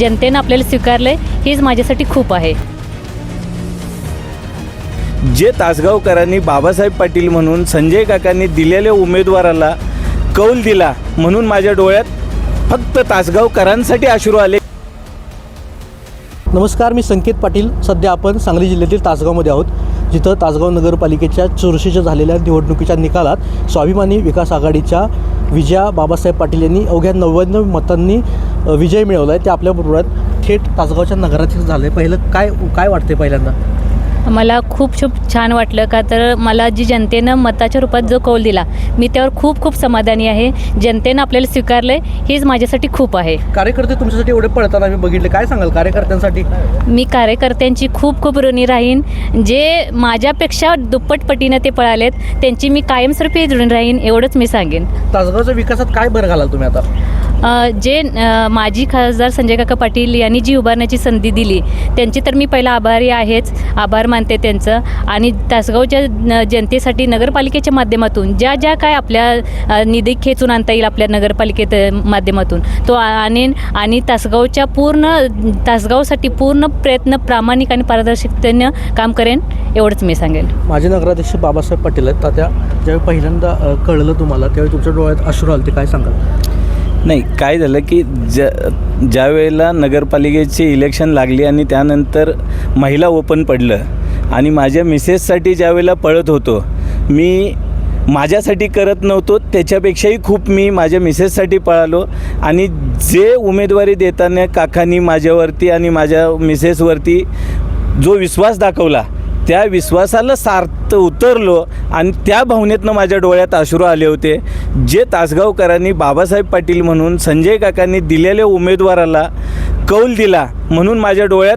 जनतेनं आपल्याला स्वीकारलं आहे हीच माझ्यासाठी खूप आहे. जे तासगावकरांनी बाबासाहेब पाटील म्हणून संजय काकांनी दिलेल्या उमेदवाराला कौल दिला म्हणून माझ्या डोळ्यात फक्त तासगावकरांसाठी अश्रू आले. नमस्कार मी संकेत पाटील. सध्या आपण सांगली जिल्ह्यातील तासगावमध्ये आहोत. जिथं तासगाव नगरपालिकेच्या चुरशीच्या झालेल्या निवडणुकीच्या निकालात स्वाभिमानी विकास आघाडीच्या विजया बाबासाहेब पाटील यांनी अवघ्या नव्याण्णव मतांनी विजय मिळवला आहे ते आपल्याबरोबर आहेत. थेट तासगावच्या नगराध्यक्ष झाले पहिलं काय काय वाटते पहिल्यांदा? मला खूप खूप छान वाटलं का तर मला जी जनतेनं मताच्या रूपात जो कौल दिला मी त्यावर खूप खूप समाधानी आहे. जनतेनं आपल्याला स्वीकारलं हीच माझ्यासाठी खूप आहे. कार्यकर्ते तुमच्यासाठी एवढे पळताना मी बघितले. काय सांगाल कार्यकर्त्यांसाठी? मी कार्यकर्त्यांची खूप खूप ऋणी राहीन. जे माझ्यापेक्षा दुप्पट पटीनं ते पळालेत त्यांची मी कायमस्वरूपी ऋणी राहीन एवढंच मी सांगेन. तासगावच्या विकासात काय भर घालाल तुम्ही आता? जे माजी खासदार संजय काका पाटील यांनी जी उभारण्याची संधी दिली त्यांची तर मी पहिला आभारी आहेच आभार मानते त्यांचं. आणि तासगावच्या जनतेसाठी नगरपालिकेच्या माध्यमातून ज्या ज्या काय आपल्या निधी खेचून आणता येईल आपल्या नगरपालिकेत माध्यमातून तो आणेन. आणि तासगावच्या पूर्ण तासगावसाठी पूर्ण प्रयत्न प्रामाणिक आणि पारदर्शकतेनं काम करेन एवढंच मी सांगेन. माझे नगराध्यक्ष बाबासाहेब पाटील आहेत तात्या ज्यावेळी पहिल्यांदा कळलं तुम्हाला त्यावेळी तुमच्या डोळ्यात अश्रू आले ते काय सांगाल? नाही काय झालं की ज ज्या वेळेला नगरपालिकेची इलेक्शन लागली आणि त्यानंतर महिला ओपन पडलं आणि माझ्या मिसेससाठी ज्या वेळेला पळत होतो मी माझ्यासाठी करत नव्हतो त्याच्यापेक्षाही खूप मी माझ्या मिसेससाठी पळालो आणि जे उमेदवारी देताना काकांनी माझ्यावरती आणि माझ्या मिसेसवरती जो विश्वास दाखवला त्या विश्वासाला सार्थ उतरलो आणि त्या भावनेतनं माझ्या डोळ्यात अश्रू आले होते. जे तासगावकरांनी बाबासाहेब पाटील म्हणून संजय काकांनी दिलेल्या उमेदवाराला कौल दिला म्हणून माझ्या डोळ्यात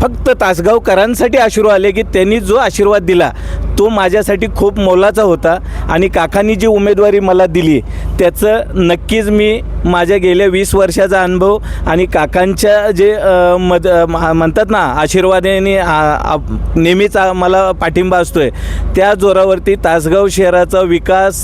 फक्त तासगावकरांसाठी अश्रू आले की त्यांनी जो आशीर्वाद दिला तो माझ्यासाठी खूप मोलाचा होता आणि काकांनी जी उमेदवारी मला दिली त्याचं नक्कीच मी माझ्या गेल्या वीस वर्षाचा अनुभव आणि काकांच्या जे मद म्हणतात ना आशीर्वादाने नेहमीच मला पाठिंबा असतो आहे त्या जोरावरती तासगाव शहराचा विकास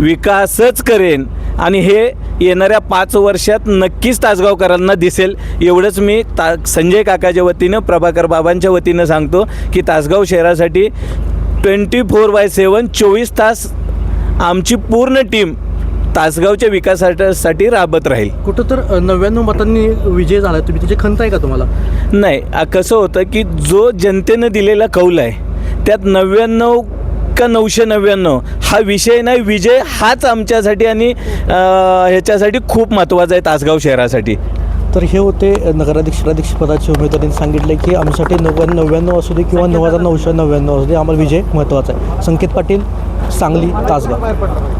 विकासच करेन. आणि हे येणाऱ्या पाच वर्षात नक्कीच तासगावकरांना दिसेल. एवढंच मी ता संजय काकाच्या वतीनं प्रभाकर बाबांच्या वतीनं सांगतो की तासगाव शहरासाठी ट्वेंटी फोर बाय सेवन चोवीस तास आमची पूर्ण टीम तासगावच्या विकासासाठी राबत राहील. कुठं तर नव्याण्णव मतांनी विजय झाला तुम्ही त्याची खंत आहे का तुम्हाला? नाही कसं होतं की जो जनतेनं दिलेला कौल आहे त्यात नव्याण्णव का नऊशे नव्याण्णव. हा विषय नाही विजय हाच आमच्यासाठी आणि ह्याच्यासाठी खूप महत्त्वाचा आहे तासगाव शहरासाठी. तर हे होते नगराध्यक्ष राध्यक्ष पदाचे उमेदवारांनी सांगितले की आमच्यासाठी नव्याण्णव नव्याण्णव असू दे किंवा नऊ हजार नऊशे नव्याण्णव असू दे आम्हाला विजय महत्त्वाचा आहे. संकेत पाटील सांगली तासगाव.